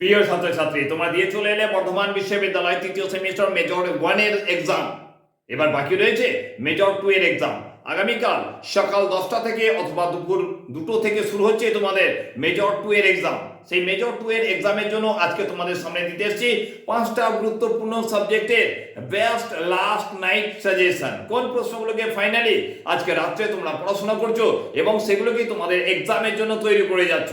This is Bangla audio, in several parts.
প্রিয় ছাত্রছাত্রী, তোমরা দিয়ে চলে এলে বর্ধমান বিশ্ববিদ্যালয় তৃতীয় সেমিস্টার মেজর ওয়ানের এক্সাম এবার বাকি রয়েছে মেজর টু এর এক্সাম আগামীকাল সকাল দশটা থেকে অথবা দুপুর দুটো থেকে শুরু হচ্ছে তোমাদের মেজর টু এর এক্সাম সেই মেজর টু এর এক্সামের জন্য আজকে তোমাদের সামনে দিতে এসেছি পাঁচটা গুরুত্বপূর্ণ সাবজেক্টের বেস্ট লাস্ট নাইট সাজেশন কোন প্রশ্নগুলোকে ফাইনালি আজকে রাত্রে তোমরা পড়াশোনা করছ এবং সেগুলোকে তোমাদের এক্সামের জন্য তৈরি করে যাচ্ছ?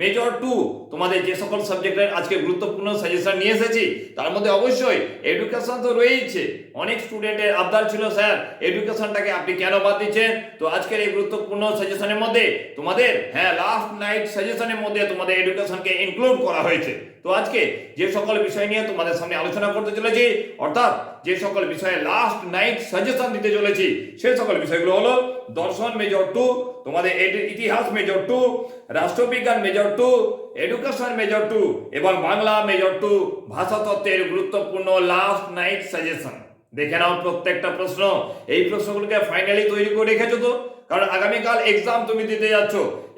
মেজর টু তোমাদের যে সকল সাবজেক্টের আজকে গুরুত্বপূর্ণ সাজেশন নিয়ে এসেছি, তার মধ্যে অবশ্যই এডুকেশন তো রয়েইছে। অনেক স্টুডেন্টের আবদার ছিল, স্যার। এডুকেশনটাকে আপনি কেন বাদ দিচ্ছেন? তো আজকের এই গুরুত্বপূর্ণ সাজেশনের মধ্যে তোমাদের হ্যাঁ লাস্ট নাইট সাজেশনের মধ্যে তোমাদের এডুকেশনকে ইনক্লুড করা হয়েছে। তো আজকে যে সকল বিষয় নিয়ে তোমাদের সামনে আলোচনা করতে চলেছি, অর্থাৎ যে সকল বিষয়ে লাস্ট নাইট সাজেশন দিতে চলেছি, সেই সকল বিষয়গুলো হলো দর্শন মেজর টু তোমাদের ইতিহাস মেজর টু রাষ্ট্রবিজ্ঞান major two education major two এবং বাংলা মেজর টু ভাষাতত্ত্বের গুরুত্বপূর্ণ লাস্ট নাইট সাজেশন দেখে নাও প্রত্যেকটা প্রশ্ন। এই প্রশ্নগুলোকে ফাইনালি তৈরি করে রেখেছো তো? কারণ আগামীকাল এক্সাম তুমি দিতে যাচ্ছ।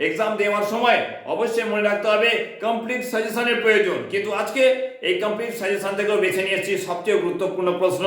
এক্সাম দেওয়ার সময় অবশ্যই মনে রাখতে হবে কমপ্লিট সাজেশনের প্রয়োজন। কিন্তু আজকে এই কমপ্লিট সাজেশন থেকেও বেছে নিয়েছি সবচেয়ে গুরুত্বপূর্ণ প্রশ্ন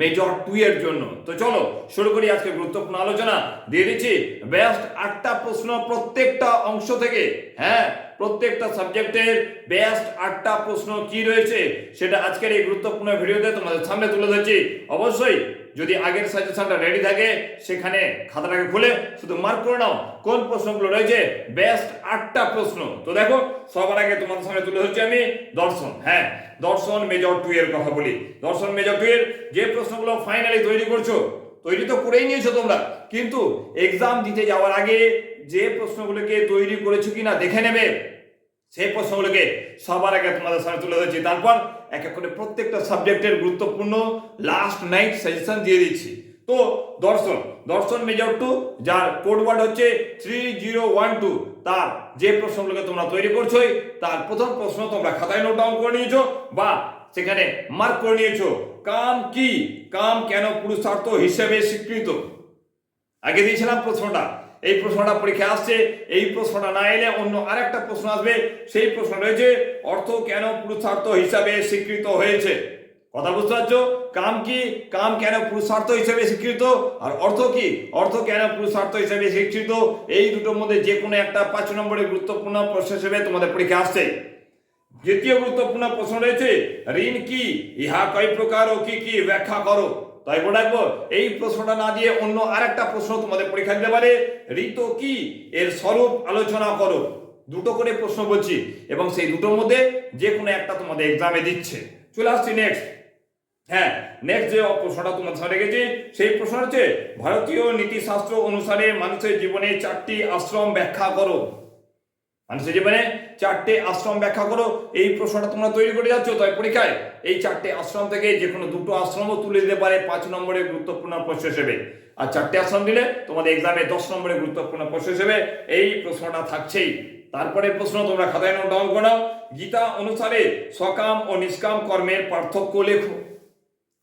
মেজর টু এর জন্য। তো চলো, শুরু করি আজকে গুরুত্বপূর্ণ আলোচনা। দিয়ে দিচ্ছি বেস্ট আটটা প্রশ্ন প্রত্যেকটা অংশ থেকে। হ্যাঁ প্রত্যেকটা সাবজেক্টের বেস্ট আটটা প্রশ্ন কি রয়েছে, সেটা আজকের এই গুরুত্বপূর্ণ ভিডিওতে তোমাদের সামনে তুলে ধরছি। অবশ্যই যদি আগের সাজেশনটা রেডি থাকে, সেখানে খাতাটাকে খুলে শুধু মার্ক করে নাও। কোন প্রশ্নগুলো রয়েছে? বেস্ট আটটা প্রশ্ন। তো দেখো, সবার আগে তোমাদের সামনে তুলে ধরছি আমি, দর্শন। হ্যাঁ দর্শন মেজর টু এর কথা বলি। দর্শন মেজর টু এর যে প্রশ্নগুলো ফাইনালি তৈরি করছ, তৈরি তো করেই নিয়েছো তোমরা। কিন্তু এক্সাম দিতে যাওয়ার আগে যে প্রশ্নগুলোকে তৈরি করেছ কিনা, দেখে নেবে। সেই প্রশ্নগুলোকে সবার আগে তোমাদের সামনে তুলে ধরছি। তারপর এক এক করে প্রত্যেকটা সাবজেক্টের গুরুত্বপূর্ণ লাস্ট নাইট সাজেশন দিয়ে দিচ্ছি। তো দর্শন দর্শন মেজর টু যার কোড ওয়ার্ড হচ্ছে থ্রি জিরো ওয়ান টু তার যে প্রশ্নগুলোকে তোমরা তৈরি করছোই, তার প্রথম প্রশ্ন তোমরা খাতায় নোট ডাউন করে নিয়েছো বা সেখানে মার্ক করে নিয়েছো। কাম কি? কাম কেন পুরুষার্থ হিসেবে স্বীকৃত? আগে দিয়েছিলাম প্রশ্নটা। এই প্রশ্নটা পরীক্ষায় আসছে, এই প্রশ্নটা না এলে অন্য আরেকটা প্রশ্ন আসবে। সেই প্রশ্ন রয়েছে, অর্থ কেন পুরুষার্থ হিসাবে স্বীকৃত হয়েছে? কথা বুঝতে পারছ? কাম কি? কাম কেন পুরুষার্থ হিসেবে স্বীকৃত? আর অর্থ কি? অর্থ কেন পুরুষার্থ হিসেবে স্বীকৃত? এই দুটোর মধ্যে যে কোনো একটা পাঁচ নম্বরের গুরুত্বপূর্ণ প্রশ্ন হিসেবে তোমাদের পরীক্ষা আসছে। দ্বিতীয় গুরুত্বপূর্ণ প্রশ্ন রয়েছে, ঋণ কি? ইহা কয় প্রকার ও কি কি? ব্যাখ্যা করো। তাই রাখব, এই প্রশ্নটা না দিয়ে অন্য আরেকটা প্রশ্ন তোমাদের পরীক্ষা দিতে পারে। ঋত কি? এর স্বরূপ আলোচনা করো। দুটো করে প্রশ্ন বলছি, এবং সেই দুটোর মধ্যে যে কোনো একটা তোমাদের এক্সামে দিচ্ছে। চলে আসছি নেক্সট হ্যাঁ নেক্সট যে প্রশ্নটা তোমার সামনে রেখেছি, সেই প্রশ্ন হচ্ছে, ভারতীয় নীতিশাস্ত্র অনুসারে মানুষের জীবনে চারটি আশ্রম ব্যাখ্যা করো। মানুষের জীবনে চারটে আশ্রম ব্যাখ্যা করো। এই প্রশ্নটা তোমরা তৈরি করে যাচ্ছ, তাই পরীক্ষায় এই চারটে আশ্রম থেকে যে কোনো দুটো আশ্রমও তুলে দিতে পারে পাঁচ নম্বরের গুরুত্বপূর্ণ প্রশ্ন হিসেবে। আর চারটে আশ্রম দিলে তোমাদের এক্সামে দশ নম্বরের গুরুত্বপূর্ণ প্রশ্ন হিসেবে এই প্রশ্নটা থাকছেই। তারপরে প্রশ্ন তোমরা খাতায় নোট ডাউন করো গীতা অনুসারে সকাম ও নিষ্কাম কর্মের পার্থক্য লেখো।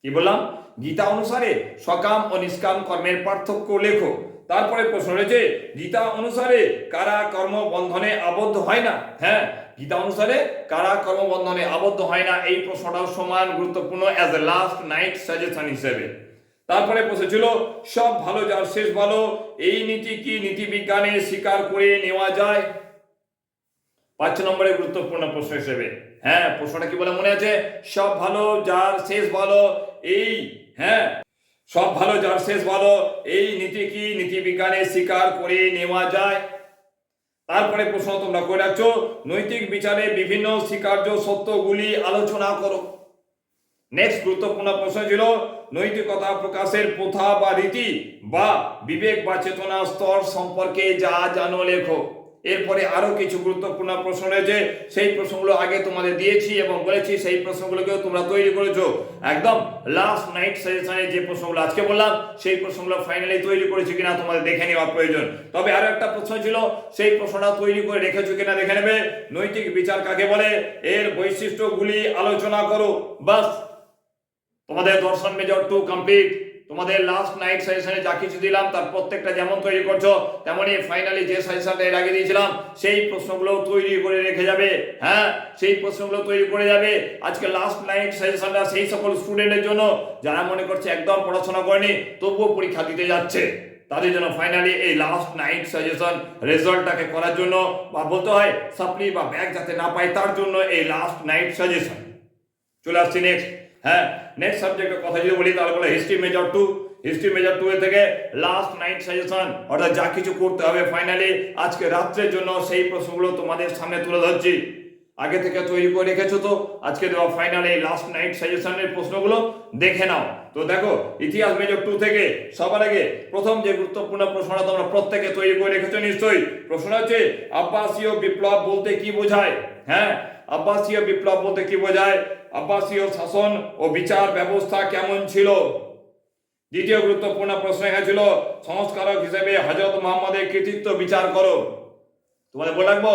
কি বললাম? গীতা অনুসারে সকাম ও নিষ্কাম কর্মের পার্থক্য লেখো। তারপরে প্রশ্ন রয়েছে, গীতা অনুসারে কারা কর্ম বন্ধনে আবদ্ধ হয় না? হ্যাঁ গীতা অনুসারে কারা কর্মবন্ধনে আবদ্ধ হয় না? এই প্রশ্নটাও সমান গুরুত্বপূর্ণ as a last night suggestion হিসেবে। তারপরে প্রশ্ন ছিল, সব ভালো যার শেষ ভালো, এই নীতি কি নীতি বিজ্ঞানে স্বীকার করে নেওয়া যায়? পাঁচ নম্বরের গুরুত্বপূর্ণ প্রশ্ন হিসেবে। হ্যাঁ প্রশ্নটা কি বলে মনে আছে? সব ভালো যার শেষ ভালো, এই হ্যাঁ। সব ভালো, যার শেষ ভালো, এই নীতি কি? নীতি বিজ্ঞানে স্বীকার করে নেওয়া যায়। তারপরে প্রশ্ন তোমরা করে রাখছো, নৈতিক বিচারে বিভিন্ন স্বীকার্য সত্যগুলি আলোচনা করো। নেক্সট গুরুত্বপূর্ণ প্রশ্ন ছিল, নৈতিকতা প্রকাশের প্রথা বা রীতি বা বিবেক বা চেতনা স্তর সম্পর্কে যা জানো লেখো। এরপরে আরও কিছু গুরুত্বপূর্ণ প্রশ্ন রয়েছে। সেই প্রশ্নগুলো আগে তোমাদের দিয়েছি এবং বলেছি, সেই প্রশ্নগুলোকেও তোমরা তৈরি করেছ। একদম লাস্ট নাইট সেশনে যে প্রশ্নগুলো আজকে বললাম, সেই প্রশ্নগুলো ফাইনালি তৈরি করেছি কিনা তোমাদের দেখে নেওয়া প্রয়োজন। তবে আরও একটা প্রশ্ন ছিল, সেই প্রশ্নটা তৈরি করে রেখেছো কিনা দেখে নেবে। নৈতিক বিচার কাকে বলে? এর বৈশিষ্ট্যগুলি আলোচনা করো। বাস, তোমাদের দর্শন মেজর টু কমপ্লিট তোমাদের লাস্ট নাইট সাজেশনে যা কিছু দিলাম, তার প্রত্যেকটা যেমন তৈরি করছ, তেমনই ফাইনালি যে সাজেশনটা এর আগে দিয়েছিলাম, সেই প্রশ্নগুলো তৈরি করে রেখে যাবে হ্যাঁ? সেই প্রশ্নগুলো তৈরি করে যাবে। আজকে লাস্ট নাইট সাজেশনটা সেই সকল স্টুডেন্টের জন্য, যারা মনে করছে একদম পড়াশোনা করেনি, তবুও পরীক্ষা দিতে যাচ্ছে। তাদের জন্য ফাইনালি এই লাস্ট নাইট সাজেশন রেজাল্টটাকে করার জন্য বা বলতে হয় সাপ্লি বা ব্যাগ যাতে না পায়, তার জন্য এই লাস্ট নাইট সাজেশন চলে আসছি নেক্সট হ্যাঁ নেক্সট সাবজেক্টের কথা যদি বলি, তাহলে বলে history major two history major two এর থেকে লাস্ট নাইট সাজেশন অর্থাৎ যা কিছু করতে হবে ফাইনালি আজকে রাত্রের জন্য সেই প্রশ্নগুলো তোমাদের সামনে তুলে ধরছি। আগে থেকে তৈরি করে রেখেছো তো? আজকে দেওয়া ফাইনালি লাস্ট নাইট সাজেশনের প্রশ্নগুলো দেখে নাও। তো দেখো, ইতিহাস মেজর টু থেকে সবার আগে প্রথম যে গুরুত্বপূর্ণ প্রশ্নটা তোমরা প্রত্যেকে তৈরি করে রেখেছো নিশ্চয়ই। প্রশ্ন হচ্ছে, আব্বাসীয় বিপ্লব বলতে কি বোঝায়? হ্যাঁ আব্বাসীয় বিপ্লব বলতে কি বোঝায়? আব্বাসীয় শাসন ও বিচার ব্যবস্থা কেমন ছিল? দ্বিতীয় গুরুত্বপূর্ণ প্রশ্ন ছিল সংস্কারক হিসেবে হজরত মোহাম্মদের কৃতিত্ব বিচার করো। তোমাদের বলে রাখব,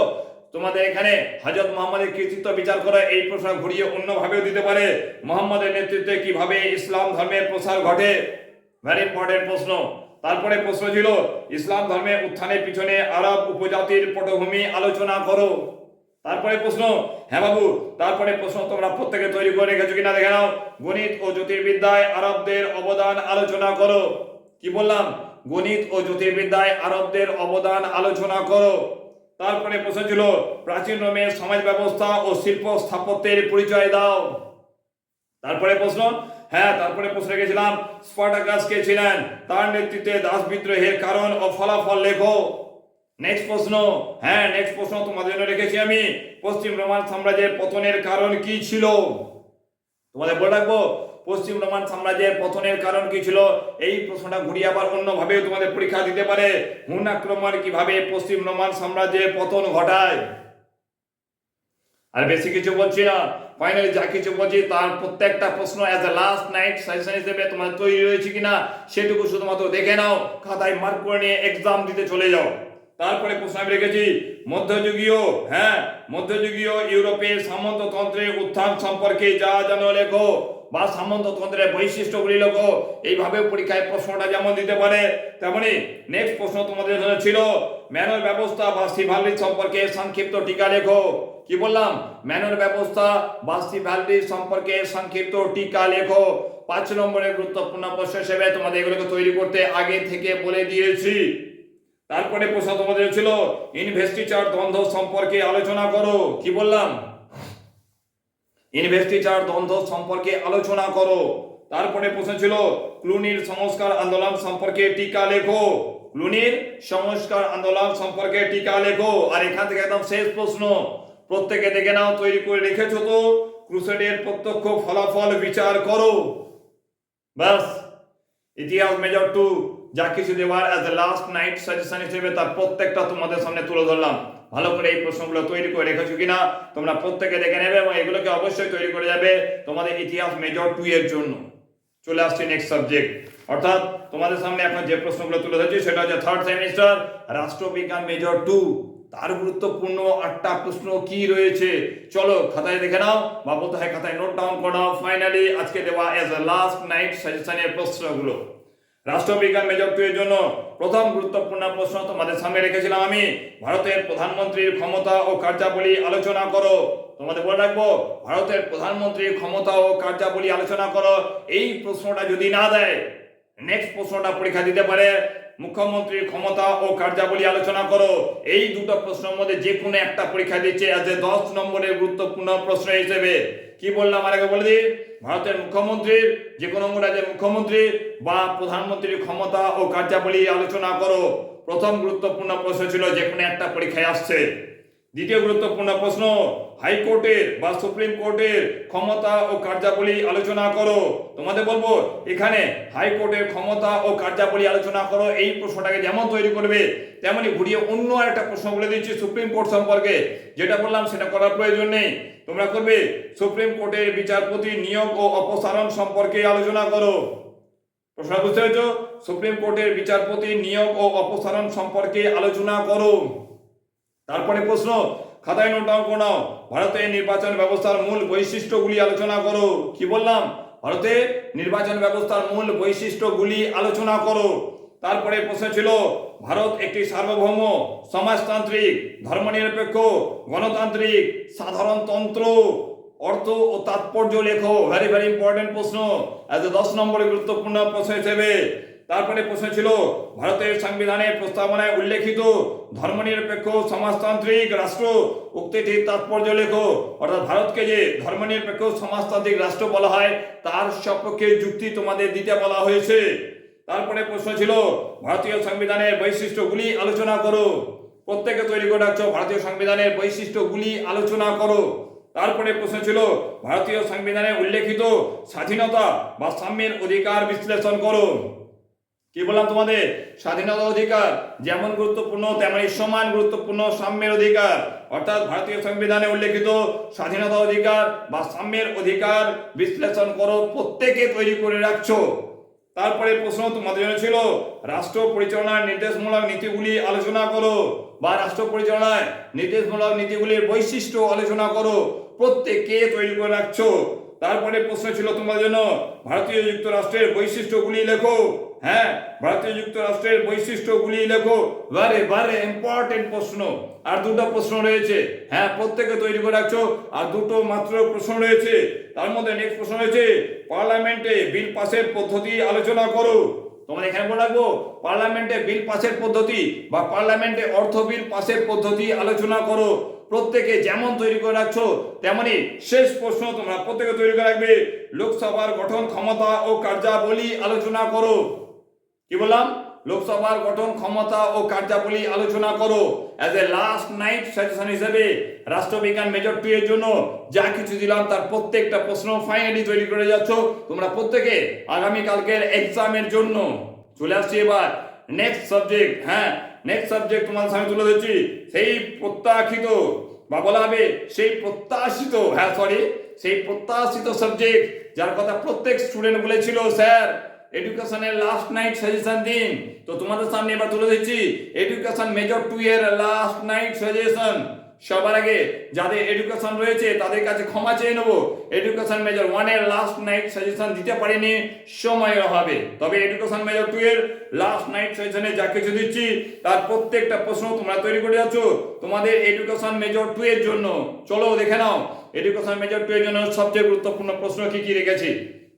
তোমাদের এখানে হজরত মোহাম্মদের কৃতিত্ব বিচার করো এই প্রশ্ন ঘুরিয়ে অন্যভাবেও দিতে পারে। মোহাম্মদের নেতৃত্বে কীভাবে ইসলাম ধর্মের প্রসার ঘটে? ভেরি ইম্পর্টেন্ট প্রশ্ন। তারপরে প্রশ্ন ছিল, ইসলাম ধর্মের উত্থানের পিছনে আরব উপজাতির পটভূমি আলোচনা করো। তারপরে প্রশ্ন হ্যাঁ বাবু, তারপরে প্রশ্ন তোমরা প্রত্যেকে তৈরি করে রেখেছো কিনা দেখে নাও। গণিত ও জ্যোতির্বিদ্যায় আরবদের অবদান আলোচনা করো। কি বললাম? গণিত ও জ্যোতির্বিদ্যায় আরবদের অবদান আলোচনা করো। তারপরে প্রশ্ন ছিল, প্রাচীন রোমের সমাজ ব্যবস্থা ও শিল্প স্থাপত্যের পরিচয় দাও। তারপরে প্রশ্ন হ্যাঁ তারপরে প্রশ্ন রেখেছিলাম স্পার্টাকাস কে ছিলেন। তার নেতৃত্বে দাস বিদ্রোহের কারণ ও ফলাফল লেখো। নেক্সট প্রশ্ন হ্যাঁ নেক্সট প্রশ্ন তোমাদের জন্য রেখেছি আমি। পশ্চিম রোমান সাম্রাজ্যের পতনের কারণ কি ছিল? তোমাদের বলে রাখব, পশ্চিম রোমান সাম্রাজ্যের পতনের কারণ কি ছিল? এই প্রশ্নটা ঘুরিয়ে আবার অন্যভাবেও তোমাদের পরীক্ষা দিতে পারে। হুন আক্রমণ কীভাবে পশ্চিম রোমান সাম্রাজ্যের পতন ঘটায়? আর বেশি কিছু বলছি না। ফাইনালি যা কিছু বলছি, তার প্রত্যেকটা প্রশ্ন as a last night suggestion হিসেবে তোমার তৈরি রয়েছে কিনা, সেটুকু শুধুমাত্র দেখে নাও, খাতায় মার্ক করে নিয়ে এক্সাম দিতে চলে যাও। তারপরে আমি রেখেছি, মধ্যযুগীয় হ্যাঁ মধ্যযুগীয় ইউরোপের সামন্ততন্ত্রের উত্থান সম্পর্কে যা জানো লেখো, বা সামন্ততন্ত্রের বৈশিষ্ট্যগুলি লেখো এইভাবে পরীক্ষায় প্রশ্নটা যেমন দিতে পারে, তেমনি নেক্সট প্রশ্ন তোমাদের জন্য ছিল, ম্যানর ব্যবস্থা বা সিভালিক সম্পর্কে সংক্ষিপ্ত টিকা লেখো। কি বললাম? ম্যানর ব্যবস্থা বা সিভালিক সম্পর্কে সংক্ষিপ্ত টিকা লেখো। পাঁচ নম্বরের গুরুত্বপূর্ণ প্রশ্ন হিসেবে তোমাদের এগুলোকে তৈরি করতে আগে থেকে বলে দিয়েছি। তারপরে প্রশ্ন তোমাদের ছিল, ইনভেস্টিচার দ্বন্দ্ব সম্পর্কে আলোচনা করো। কি বললাম? ইনভেস্টিচার দ্বন্দ্ব সম্পর্কে আলোচনা করো। তারপরে প্রশ্ন ছিল ক্লুনির সংস্কার আন্দোলন সম্পর্কে টিকা লেখো। ক্লুনির সংস্কার আন্দোলন সম্পর্কে টিকা লেখো। আর এখান থেকে একদম শেষ প্রশ্ন। প্রত্যেকে দেখে নাও, তৈরি করে রেখেছো তো। ক্রুসেডের প্রত্যক্ষ ফলাফল বিচার করো। ব্যাস। ইতিহাস মেজর টু, যা কিছু দেওয়ার as a last night suggestion হিসেবে তার প্রত্যেকটা তোমাদের সামনে তুলে ধরলাম। ভালো করে এই প্রশ্নগুলো তৈরি করে রেখেছো কিনা, তোমরা প্রত্যেকে দেখে নেবে এবং এগুলোকে অবশ্যই তৈরি করে যাবে তোমাদের ইতিহাস মেজর টু এর জন্য। চলে আসছে নেক্সট সাবজেক্ট অর্থাৎ তোমাদের সামনে এখন যে প্রশ্নগুলো তুলে ধরছি, সেটা হচ্ছে থার্ড সেমিস্টার রাষ্ট্রবিজ্ঞান মেজর টু। তার গুরুত্বপূর্ণ আটটা প্রশ্ন কি রয়েছে? চলো খাতায় দেখে নাও। বা বলতে হয় খাতায় নোট ডাউন করে নাও। ফাইনালি আজকে দেওয়া এজ এ লাস্ট নাইট সাজেশনের প্রশ্নগুলো। রাষ্ট্রবিজ্ঞান মেজর টু এর জন্য প্রথম গুরুত্বপূর্ণ প্রশ্ন তোমাদের সামনে রেখেছিলাম আমি। ভারতের প্রধানমন্ত্রীর ক্ষমতা ও কার্যাবলী আলোচনা করো। তোমাদের বলে রাখব, ভারতের প্রধানমন্ত্রীর ক্ষমতা ও কার্যাবলী আলোচনা করো। এই প্রশ্নটা যদি না দেয় নেক্সট প্রশ্নটা পরীক্ষা দিতে পারে। মুখ্যমন্ত্রীর ক্ষমতা ও কার্যাবলী আলোচনা করো। এই দুটো প্রশ্নের মধ্যে যে কোনো একটা পরীক্ষা দিচ্ছে আজ দশ নম্বরের গুরুত্বপূর্ণ প্রশ্ন হিসেবে। কি বললাম আর আগে বলে দিই? ভারতের মুখ্যমন্ত্রীর যে কোনো রাজ্যের মুখ্যমন্ত্রী বা প্রধানমন্ত্রীর ক্ষমতা ও কার্যাবলী আলোচনা করো। প্রথম গুরুত্বপূর্ণ প্রশ্ন ছিল যে কোনো একটা পরীক্ষায় আসছে। দ্বিতীয় গুরুত্বপূর্ণ প্রশ্ন, হাইকোর্টের বা সুপ্রিম কোর্টের ক্ষমতা ও কার্যাবলী আলোচনা করো। তোমাদের বলব, এখানে হাইকোর্টের ক্ষমতা ও কার্যাবলী আলোচনা করো, এই প্রশ্নটাকে যেমন তৈরি করবে, তেমনি ঘুরিয়ে অন্য একটা প্রশ্ন বলে দিচ্ছি সুপ্রিম কোর্ট সম্পর্কে। যেটা বললাম, সেটা করার প্রয়োজন নেই। তোমরা করবে, সুপ্রিম কোর্টের বিচারপতি নিয়োগ ও অপসারণ সম্পর্কে আলোচনা করো। প্রশ্ন বুঝতে পেরেছ? সুপ্রিম কোর্টের বিচারপতি নিয়োগ ও অপসারণ সম্পর্কে আলোচনা করো। তারপরে প্রশ্ন, খাতায় নোট ডাউন নাও। ভারতের নির্বাচন ব্যবস্থার মূল বৈশিষ্ট্যগুলি আলোচনা করো। কি বললাম? ভারতে নির্বাচন ব্যবস্থার মূল বৈশিষ্ট্যগুলি আলোচনা করো। তারপরে প্রশ্ন ছিল, ভারত একটি সার্বভৌম, সমাজতান্ত্রিক, ধর্মনিরপেক্ষ, গণতান্ত্রিক, সাধারণতন্ত্র। অর্থ ও তাৎপর্য লেখো। ভেরি ভেরি ইম্পর্টেন্ট প্রশ্ন। এজ দশ নম্বরে গুরুত্বপূর্ণ প্রশ্ন হিসেবে তারপরে প্রশ্ন ছিল, ভারতের সংবিধানের প্রস্তাবনায় উল্লেখিত ধর্মনিরপেক্ষ সমাজতান্ত্রিক রাষ্ট্র উক্তিটির তাৎপর্য লেখো। অর্থাৎ ভারতকে যে ধর্মনিরপেক্ষ সমাজতান্ত্রিক রাষ্ট্র বলা হয়, তার সপক্ষে যুক্তি তোমাদের দিতে বলা হয়েছে। তারপরে প্রশ্ন ছিল, ভারতীয় সংবিধানের বৈশিষ্ট্যগুলি আলোচনা করো। প্রত্যেকে তৈরি করে রাখছো, ভারতীয় সংবিধানের বৈশিষ্ট্যগুলি আলোচনা করো। তারপরে প্রশ্ন ছিল, ভারতীয় সংবিধানে উল্লেখিত স্বাধীনতা বা সাম্যের অধিকার বিশ্লেষণ করো। কি বললাম তোমাদের? স্বাধীনতা অধিকার যেমন গুরুত্বপূর্ণ, তেমনি সমান গুরুত্বপূর্ণ, সাম্যের অধিকার। অর্থাৎ ভারতীয় সংবিধানে উল্লেখিত স্বাধীনতা অধিকার বা সাম্যের অধিকার বিশ্লেষণ করো, প্রত্যেকে তৈরি করে রাখছো। তারপরে প্রশ্ন তোমাদের জন্য ছিল, রাষ্ট্র পরিচালনার নির্দেশমূলক নীতিগুলি আলোচনা করো বা রাষ্ট্র পরিচালনায় নির্দেশমূলক নীতিগুলির বৈশিষ্ট্য আলোচনা করো, প্রত্যেককে তৈরি করে রাখছো। তারপরে প্রশ্ন ছিল তোমাদের জন্য, ভারতীয় যুক্তরাষ্ট্রের বৈশিষ্ট্যগুলি লেখো। হ্যাঁ ভারতীয় যুক্তরাষ্ট্রের বৈশিষ্ট্যগুলি লেখো। বারে বারে ইম্পর্টেন্ট প্রশ্ন। আর দুটো প্রশ্ন রয়েছে। হ্যাঁ প্রত্যেকে তৈরি করে রাখছো। আর দুটো মাত্র প্রশ্ন রয়েছে। তার মধ্যে নেক্সট প্রশ্ন রয়েছে, পার্লামেন্টে বিল পাসের পদ্ধতি আলোচনা করো। তোমার এখানে বলে রাখব, পার্লামেন্টে বিল পাসের পদ্ধতি বা পার্লামেন্টে অর্থ বিল পাসের পদ্ধতি আলোচনা করো। প্রত্যেকে যেমন তৈরি করে রাখছো তেমনি শেষ প্রশ্ন তোমরা প্রত্যেকে তৈরি করে রাখবে। লোকসভার গঠন, ক্ষমতা ও কার্যাবলী আলোচনা করো। কি বললাম? লোকসভার গঠন, ক্ষমতা ও কার্যাবলী আলোচনা করো। As a last night suggestion হিসেবে রাষ্ট্রবিজ্ঞান মেজর টু এর জন্য যা কিছু দিলাম, তার প্রত্যেকটা প্রশ্ন ফাইনালি তৈরি করে যাচ্ছ। তোমরা প্রত্যেকে আগামী কালকের এক্সামের জন্য চলে আসছি এবার। নেক্সট সাবজেক্ট হ্যাঁ নেক্সট সাবজেক্ট তোমার সামনে তুলে ধরছি। সেই প্রত্যাখিত বা বলা হবে সেই প্রত্যাশিত হ্যাঁ সরি সেই প্রত্যাশিত সাবজেক্ট যার কথা প্রত্যেক স্টুডেন্ট বলেছিল স্যার এডুকেশনের লাস্ট নাইট সাজেশন দিন। তো তোমাদের সামনে এবার তুলে দিচ্ছি এডুকেশন মেজর টু এর লাস্ট নাইট সাজেশন সবার আগে যাদের এডুকেশন রয়েছে, তাদের কাছে ক্ষমা চেয়ে নেব। এডুকেশন মেজর ওয়ানের লাস্ট নাইট সাজেশন দিতে পারিনি সময়ের অভাবে তবে এডুকেশন মেজর টু এর লাস্ট নাইট সাজেশনে যা কিছু দিচ্ছি, তার প্রত্যেকটা প্রশ্ন তোমরা তৈরি করে যাচ্ছ। তোমাদের এডুকেশন মেজর টু এর জন্য। চলো দেখে নাও এডুকেশন মেজর টু এর জন্য সবচেয়ে গুরুত্বপূর্ণ প্রশ্ন কি কি রেখেছি?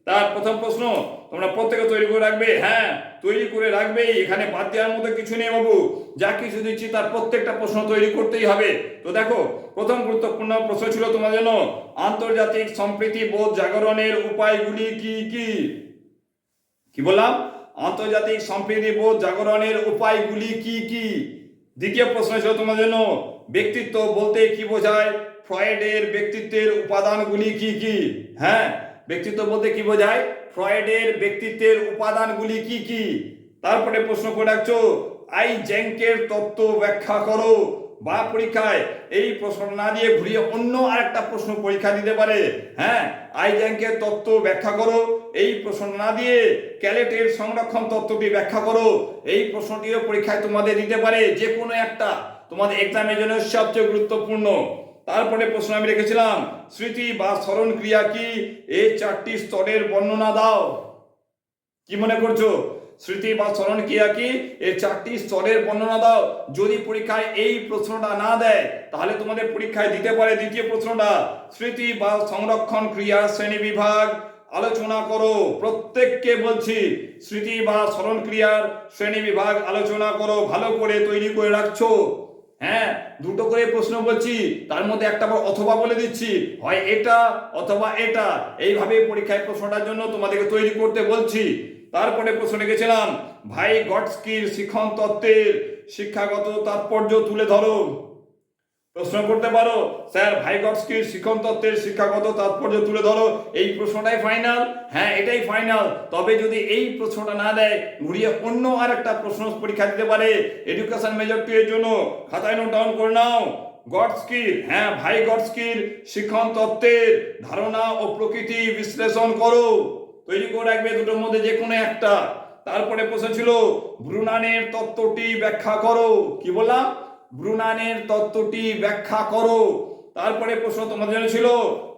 তার প্রথম প্রশ্ন, তোমরা প্রত্যেকে তৈরি করে রাখবে? হ্যাঁ তৈরি করে রাখবেই এখানে বাদ দেওয়ার মতো কিছু নেই বাবু। যা কিছু দিচ্ছি, তার প্রত্যেকটা প্রশ্ন তৈরি করতেই হবে। তো দেখো, প্রথম গুরুত্বপূর্ণ প্রশ্ন ছিল তোমার জন্য, আন্তর্জাতিক সম্প্রীতি বোধ জাগরণের উপায়গুলি কি কি? কি বললাম? আন্তর্জাতিক সম্প্রীতি বোধ জাগরণের উপায়গুলি কি কি? দ্বিতীয় প্রশ্ন ছিল তোমার জন্য, ব্যক্তিত্ব বলতে কি বোঝায়? ফ্রয়েডের ব্যক্তিত্বের উপাদানগুলি কি কি? হ্যাঁ ব্যক্তিত্ব বলতে কি বোঝায়? ফ্রয়েডের ব্যক্তিত্বের উপাদানগুলি কি কি? তারপরে প্রশ্ন করে রাখছো, আই জ্যাঙ্কের তত্ত্ব ব্যাখ্যা করো। বা পরীক্ষায় এই প্রশ্ন না দিয়ে ঘুরিয়ে অন্য আরেকটা প্রশ্ন পরীক্ষা দিতে পারে। হ্যাঁ আই জ্যাঙ্কের তত্ত্ব ব্যাখ্যা করো। এই প্রশ্ন না দিয়ে ক্যালেটের সংরক্ষণ তত্ত্বটি ব্যাখ্যা করো। এই প্রশ্নটিও পরীক্ষায় তোমাদের দিতে পারে যে কোনো একটা। তোমাদের এক্সামের জন্য সবচেয়ে গুরুত্বপূর্ণ। তারপরে প্রশ্ন আমি রেখেছিলাম, স্মৃতি বা স্মরণ ক্রিয়া কি? এই চারটি স্তরের বর্ণনা দাও। কি মনে করছ? স্মৃতি বা স্মরণ ক্রিয়া কি? এই চারটি স্তরের বর্ণনা দাও। যদি পরীক্ষায় এই প্রশ্নটা না দেয়, তাহলে তোমাদের পরীক্ষায় দিতে পারে দ্বিতীয় প্রশ্নটা। স্মৃতি বা সংরক্ষণ ক্রিয়া শ্রেণি বিভাগ, আলোচনা করো। প্রত্যেককে বলছি, স্মৃতি বা স্মরণ ক্রিয়ার শ্রেণি বিভাগ আলোচনা করো, ভালো করে তৈরি করে রাখছো। হ্যাঁ দুটো করে প্রশ্ন বলছি, তার মধ্যে একটা আবার অথবা বলে দিচ্ছি, হয় এটা অথবা এটা। এইভাবে পরীক্ষায় প্রশ্নটার জন্য তোমাদেরকে তৈরি করতে বলছি। তারপরে প্রশ্নে গেছিলাম, ভাই গডস্কির শিক্ষণ তত্ত্বের শিক্ষাগত তাৎপর্য তুলে ধরো। প্রশ্ন করতে পারো? স্যার ভাইগটস্কির শিক্ষণ তত্ত্বের শিক্ষাগত তাৎপর্য তুলে ধরো? এই প্রশ্নটাই ফাইনাল হ্যাঁ এটাই ফাইনাল তবে যদি এই প্রশ্নটা না দেয়, ঘুরিয়ে অন্য আর একটা প্রশ্ন পরীক্ষা দিতে পারে। এডুকেশন মেজর টু এর জন্য খাতায় নোট ডাউন করে নাও। গডস্কির হ্যাঁ ভাই গডস্কির শিক্ষণ তত্ত্বের ধারণা ও প্রকৃতি বিশ্লেষণ করো। তৈরি করে রাখবে দুটোর মধ্যে যে কোনো একটা। তারপরে প্রশ্ন ছিল ব্রুনানের তত্ত্বটি ব্যাখ্যা করো। কি বললাম? ব্রুনানের তত্ত্বটি ব্যাখ্যা করো। তারপরে প্রশ্ন তোমাদের জন্য ছিল,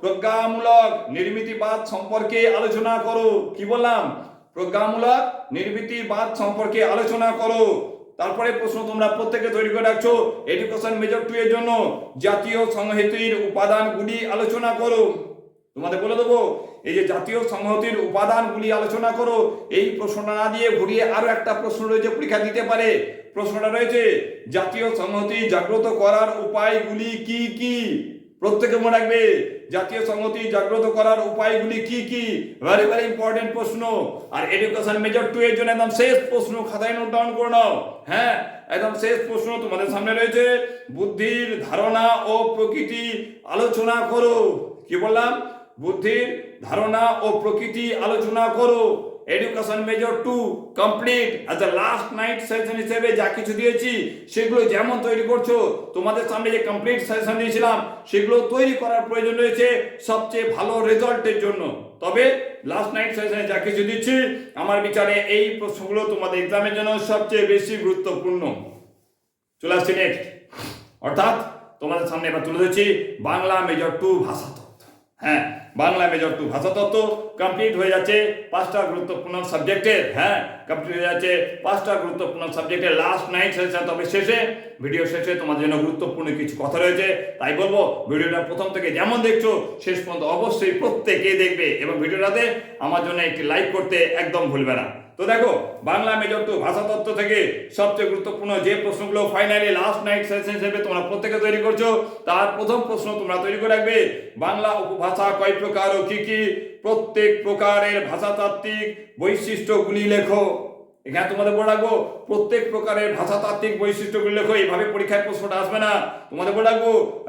প্রজ্ঞামূলক নির্মিতিবাদ সম্পর্কে আলোচনা করো। কি বললাম? প্রজ্ঞামূলক নির্মিতিবাদ সম্পর্কে আলোচনা করো। তারপরে প্রশ্ন তোমরা প্রত্যেকে তৈরি করে রাখছো এডুকেশন মেজর টু এর জন্য জাতীয় সংহতির উপাদানগুলি আলোচনা করো। তোমাদের বলে দেবো, এই যে জাতীয় সংহতির উপাদানগুলি আলোচনা করো, এই প্রশ্নটা না দিয়ে ঘুরিয়ে আরও একটা প্রশ্ন রয়েছে, পরীক্ষা দিতে পারে। প্রশ্নটা রয়েছে, জাতীয় সংহতি জাগ্রত করার উপায়গুলি কি কি? প্রত্যেকে মনে রাখবে, জাতীয় সংহতি জাগ্রত করার উপায়গুলি কি কি? ভেরি ভেরি ইম্পর্টেন্ট প্রশ্ন। আর এডুকেশন মেজর টু এর জন্য একদম শেষ প্রশ্ন খাতায় নোট ডাউন করে নাও। হ্যাঁ একদম শেষ প্রশ্ন তোমাদের সামনে রয়েছে, বুদ্ধির ধারণা ও প্রকৃতি আলোচনা করো। কি বললাম? বুদ্ধির ধারণা ও প্রকৃতি আলোচনা করো। Education major two complete as the last night session হিসেবে যা কিছু দিয়েছি, সেগুলো যেমন তৈরি করছ, তোমাদের সামনে যে কমপ্লিট সেশন দিয়েছিলাম, সেগুলো তৈরি করার প্রয়োজন রয়েছে সবচেয়ে ভালো রেজাল্টের জন্য। তবে লাস্ট নাইট সেশনে যা কিছু দিচ্ছি, আমার বিচারে এই প্রশ্নগুলো তোমাদের এক্সামের জন্য সবচেয়ে বেশি গুরুত্বপূর্ণ। চলে আসছি নেক্সট অর্থাৎ তোমাদের সামনে এবার তুলে ধরছি বাংলা মেজর টু ভাষাতত্ত্ব। হ্যাঁ বাংলা মেজর টু ভাষাতত্ত্ব কমপ্লিট হয়ে যাচ্ছে পাঁচটা গুরুত্বপূর্ণ সাবজেক্টের হ্যাঁ কমপ্লিট হয়ে যাচ্ছে পাঁচটা গুরুত্বপূর্ণ সাবজেক্টের লাস্ট নাইন সেশন তবে শেষে ভিডিও শেষে তোমাদের জন্য গুরুত্বপূর্ণ কিছু কথা রয়েছে। তাই বলব, ভিডিওটা প্রথম থেকে যেমন দেখছ, শেষ পর্যন্ত অবশ্যই প্রত্যেকেই দেখবে। এবং ভিডিওটাতে আমার জন্য একটি লাইক করতে একদম ভুলবে না। তো দেখো, বাংলা মেজর টু ভাষাতত্ত্ব থেকে সবচেয়ে গুরুত্বপূর্ণ যে প্রশ্নগুলো ফাইনালি লাস্ট নাইট সেশন হিসেবে তোমরা প্রত্যেকে তৈরি করছ, তার প্রথম প্রশ্ন তোমরা তৈরি করে রাখবে, বাংলা উপভাষা কয় প্রকার ও কি কি? প্রত্যেক প্রকারের ভাষাতাত্ত্বিক বৈশিষ্ট্যগুলি লেখো। এখানে তোমাদের বলে রাখব, প্রত্যেক প্রকারের ভাষাতাত্ত্বিক বৈশিষ্ট্যগুলি লেখো, এইভাবে পরীক্ষায় প্রশ্নটা আসবে না। তোমাদের বলে রাখব,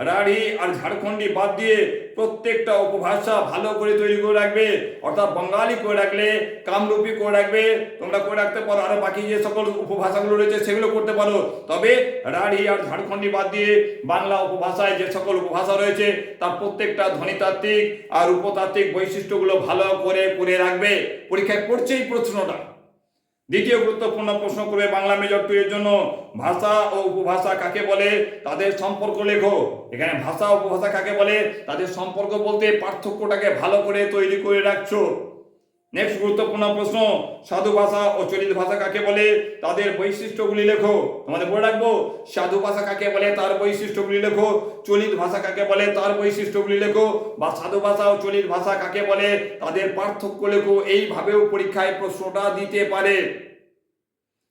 রাঢ়ি আর ঝাড়খণ্ডী বাদ দিয়ে প্রত্যেকটা উপভাষা ভালো করে তৈরি করে রাখবে, অর্থাৎ বঙ্গালী করে রাখলে, কামরূপী করে রাখবে, তোমরা করে রাখতে পারো, আর বাকি যে সকল উপভাষাগুলো রয়েছে সেগুলো করতে পারো। তবে রাঢ়ি আর ঝাড়খণ্ডী বাদ দিয়ে বাংলা উপভাষায় যে সকল উপভাষা রয়েছে, তার প্রত্যেকটা ধ্বনিতাত্ত্বিক আর উপতাত্ত্বিক বৈশিষ্ট্যগুলো ভালো করে করে রাখবে। পরীক্ষায় পড়ছেই প্রশ্নটা। দ্বিতীয় গুরুত্বপূর্ণ প্রশ্ন করবে বাংলা মেজর টু এর জন্য ভাষা ও উপভাষা কাকে বলে? তাদের সম্পর্ক লেখো। এখানে ভাষা উপভাষা কাকে বলে? তাদের সম্পর্ক বলতে পার্থক্যটাকে ভালো করে তৈরি করে রাখছো। নেক্সট গুরুত্বপূর্ণ প্রশ্ন, সাধু ভাষা ও চলিত ভাষা কাকে বলে? তাদের বৈশিষ্ট্যগুলি লেখো। তোমাদের বলে রাখব, সাধু ভাষা কাকে বলে, তার বৈশিষ্ট্যগুলি লেখো। চলিত ভাষা কাকে বলে, তার বৈশিষ্ট্যগুলি লেখো। বা সাধু ভাষা ও চলিত ভাষা কাকে বলে, তাদের পার্থক্য লেখো। এইভাবেও পরীক্ষায় প্রশ্নটা দিতে পারে।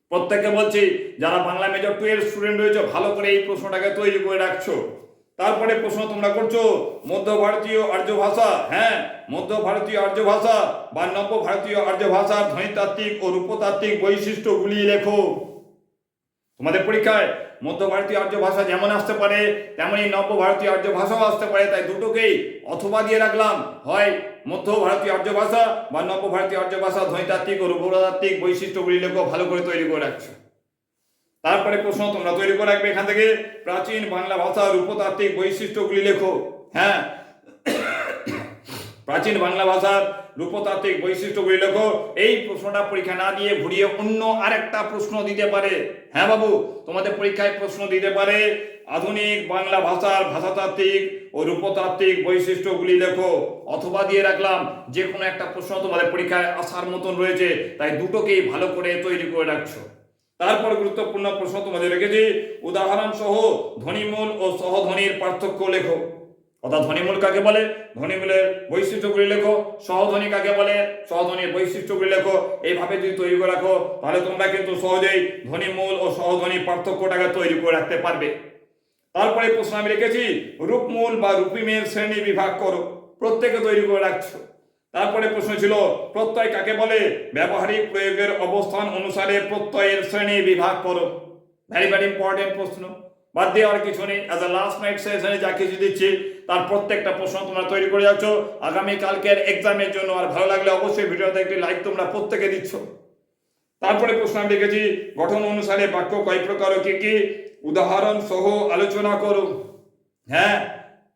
প্রত্যেককে বলছি, যারা বাংলা মেজর টু এর স্টুডেন্ট রয়েছে, ভালো করে এই প্রশ্নটাকে তৈরি করে রাখছো। তারপরে প্রশ্ন তোমরা করছ, মধ্য ভারতীয় আর্য ভাষা হ্যাঁ মধ্য ভারতীয় আর্য ভাষা বা নব্য ভারতীয় আর্য ভাষার ধ্বনিতাত্ত্বিক ও রূপতাত্ত্বিক বৈশিষ্ট্যগুলি লেখো। তোমাদের পরীক্ষায় মধ্য ভারতীয় আর্য ভাষা যেমন আসতে পারে তেমনই নব্য ভারতীয় আর্য ভাষাও আসতে পারে, তাই দুটোকেই অথবা দিয়ে রাখলাম। হয় মধ্য ভারতীয় আর্য ভাষা বা নব্য ভারতীয় আর্য ভাষা ধ্বনিতাত্ত্বিক ও রূপতাত্ত্বিক বৈশিষ্ট্যগুলি লেখো, ভালো করে তৈরি করে রাখছো। তারপরে প্রশ্ন তোমরা তৈরি করে রাখবে এখান থেকে। প্রাচীন বাংলা ভাষার রূপতাত্ত্বিক বৈশিষ্ট্যগুলি লেখো। হ্যাঁ? প্রাচীন বাংলা ভাষার রূপতাত্ত্বিক বৈশিষ্ট্যগুলি লেখো। এই প্রশ্নটা পরীক্ষা না দিয়ে ঘুরিয়ে অন্য আরেকটা প্রশ্ন দিতে পারে। হ্যাঁ বাবু? তোমাদের পরীক্ষায় প্রশ্ন দিতে পারে। আধুনিক বাংলা ভাষার ভাষাতাত্ত্বিক ও রূপতাত্ত্বিক বৈশিষ্ট্যগুলি লেখো। অথবা দিয়ে রাখলাম যে কোনো একটা প্রশ্ন তোমাদের পরীক্ষায় আসার মতন রয়েছে, তাই দুটোকেই ভালো করে তৈরি করে রাখছো। তারপর গুরুত্বপূর্ণ প্রশ্ন তোমাদের রেখেছি। উদাহরণ সহ ধ্বনিমূল ও সহধ্বনির পার্থক্য লেখো। অর্থাৎ ধ্বনিমূল কাকে বলে? ধ্বনিমূলের বৈশিষ্ট্যগুলি লেখো। সহধ্বনি কাকে বলে? সহধ্বনির বৈশিষ্ট্যগুলি লেখো। এইভাবে যদি তৈরি করে রাখো, তাহলে তোমরা কিন্তু সহজেই ধ্বনিমূল ও সহধ্বনি পার্থক্যটাকে তৈরি করে রাখতে পারবে। তারপরে প্রশ্ন আমি রেখেছি, রূপমূল বা রূপিমের শ্রেণি বিভাগ করো। প্রত্যেকে তৈরি করে রাখছো। তারপরে প্রশ্ন ছিল, প্রত্যয় কাকে বলে? ব্যবহারিক প্রয়োগের অবস্থান অনুসারে প্রত্যয়ের শ্রেণি বিভাগ করো। ভেরি ভেরি ইম্পর্টেন্ট প্রশ্ন। বাদ দিয়ে আর কিছু নেই। অ্যাজ আ লাস্ট নাইট সেশনে যা কিছু দিচ্ছি, তার প্রত্যেকটা প্রশ্ন তোমরা তৈরি করে যাচ্ছ। আগামী কালকের এক্সামের জন্য আর ভালো লাগলে অবশ্যই ভিডিওতে একটি লাইক তোমরা প্রত্যেকে দিচ্ছ। তারপরে প্রশ্ন আমি লিখেছি গঠন অনুসারে বাক্য কয় প্রকার কি কি? উদাহরণ সহ আলোচনা করো। হ্যাঁ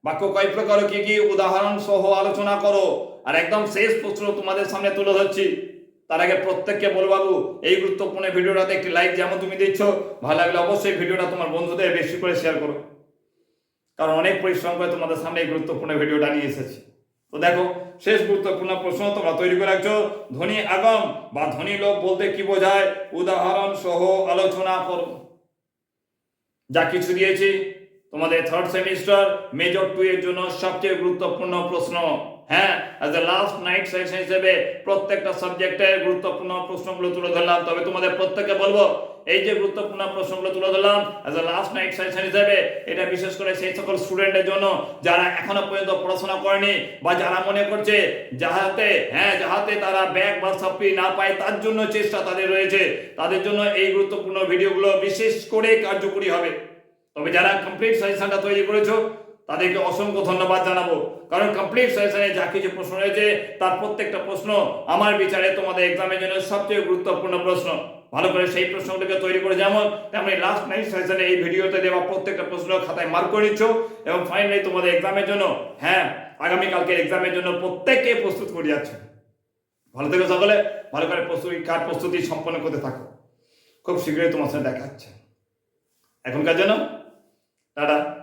বাক্য কয় প্রকার কি কি? উদাহরণ সহ আলোচনা করো। আর একদম শেষ প্রশ্ন তোমাদের সামনে তুলে ধরছি। তার আগে প্রত্যেককে বলবাবু এই গুরুত্বপূর্ণ ভিডিওটাতে একটি লাইক যেমন তুমি দিচ্ছ, ভালো লাগলে অবশ্যই ভিডিওটা তোমার বন্ধুদের বেশি করে শেয়ার করো। কারণ অনেক পরিশ্রম করে তোমাদের সামনে এই গুরুত্বপূর্ণ ভিডিওটা নিয়ে এসেছি। তো দেখো, শেষ গুরুত্বপূর্ণ প্রশ্ন তোমরা তৈরি করে রাখছো। ধনী আগম বা ধনী লোক বলতে কি বোঝায়? উদাহরণ সহ আলোচনা করো। যা কিছু দিয়েছি, তোমাদের থার্ড সেমিস্টার মেজর টু এর জন্য সবচেয়ে গুরুত্বপূর্ণ প্রশ্ন। হ্যাঁ as a last night session হিসেবে প্রত্যেকটা সাবজেক্টের গুরুত্বপূর্ণ প্রশ্নগুলো তুলে ধরলাম। তবে তোমাদের প্রত্যেককে বলব, এই যে গুরুত্বপূর্ণ প্রশ্নগুলো তুলে ধরলাম as a last night session হিসেবে এটা বিশেষ করে সেই সকল স্টুডেন্টের জন্য যারা এখনও পর্যন্ত পড়াশোনা করেনি বা যারা মনে করছে যাহাতে হ্যাঁ যাহাতে তারা ব্যাগ বা সাপ্লি না পায়, তার জন্য চেষ্টা তাদের রয়েছে। তাদের জন্য এই গুরুত্বপূর্ণ ভিডিওগুলো বিশেষ করে কার্যকরী হবে। তবে যারা কমপ্লিট সাজেশনটা তৈরি করেছ তাদেরকে অসংখ্য ধন্যবাদ জানাব। কারণ কমপ্লিট সাজেশনে যা কিছু প্রশ্ন রয়েছে, তার প্রত্যেকটা প্রশ্ন আমার বিচারে তোমাদের এক্সামের জন্য সবচেয়ে গুরুত্বপূর্ণ প্রশ্ন। ভালো করে সেই প্রশ্নগুলোকে তৈরি করে যেমন, তেমনি লাস্ট নাইট সেশনে এই ভিডিওতে দেওয়া প্রত্যেকটা প্রশ্ন খাতায় মার্ক করে নিচ্ছ এবং ফাইনালি তোমাদের এক্সামের জন্য হ্যাঁ আগামীকালকে এক্সামের জন্য প্রত্যেককে প্রস্তুত করে যাচ্ছে। ভালো থেকো সকলে, ভালো করে প্রস্তুতি, কার প্রস্তুতি সম্পন্ন করতে থাকো। খুব শীঘ্রই তোমার সাথে দেখা হচ্ছে। এখনকার জন্য, টাটা।